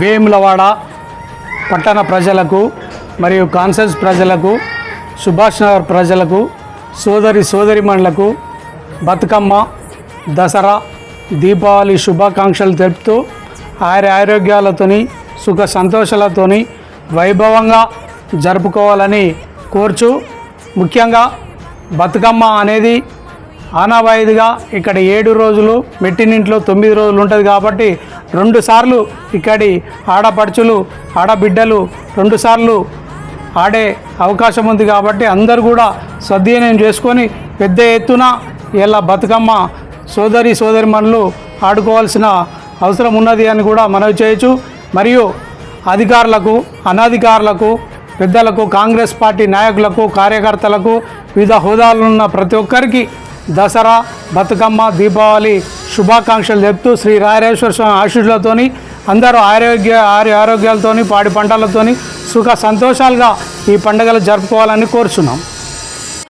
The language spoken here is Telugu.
వేములవాడ పట్టణ ప్రజలకు మరియు కాన్సెన్స్ ప్రజలకు సుభాష్ నగర్ ప్రజలకు సోదరి సోదరిమణులకు బతుకమ్మ దసరా దీపావళి శుభాకాంక్షలు తెలుపుతూ ఆయుర ఆరోగ్యాలతోని సుఖ సంతోషాలతోని వైభవంగా జరుపుకోవాలని కోర్చు ముఖ్యంగా బతుకమ్మ అనేది ఆనావాయిదిగా ఇక్కడ ఏడు రోజులు మెట్టినింట్లో తొమ్మిది రోజులు ఉంటుంది కాబట్టి రెండు సార్లు ఇక్కడి ఆడపడుచులు ఆడబిడ్డలు రెండు సార్లు ఆడే అవకాశం ఉంది కాబట్టి అందరూ కూడా సద్వినియోగం చేసుకొని పెద్ద ఎత్తున ఇలా బతుకమ్మ సోదరి సోదరిమణులు ఆడుకోవాల్సిన అవసరం ఉన్నది అని కూడా మనవి చేయొచ్చు. మరియు అధికారులకు అనధికారులకు పెద్దలకు కాంగ్రెస్ పార్టీ నాయకులకు కార్యకర్తలకు వివిధ హోదాలు ఉన్న ప్రతి ఒక్కరికి దసరా బతుకమ్మ దీపావళి శుభాకాంక్షలు చెప్తూ శ్రీ రాయరేశ్వర స్వామి ఆశీస్సులతోని అందరూ ఆరోగ్య ఆరు ఆరోగ్యాలతోని పాడి పంటలతోని సుఖ సంతోషాలుగా ఈ పండుగలు జరుపుకోవాలని కోరుచున్నాం.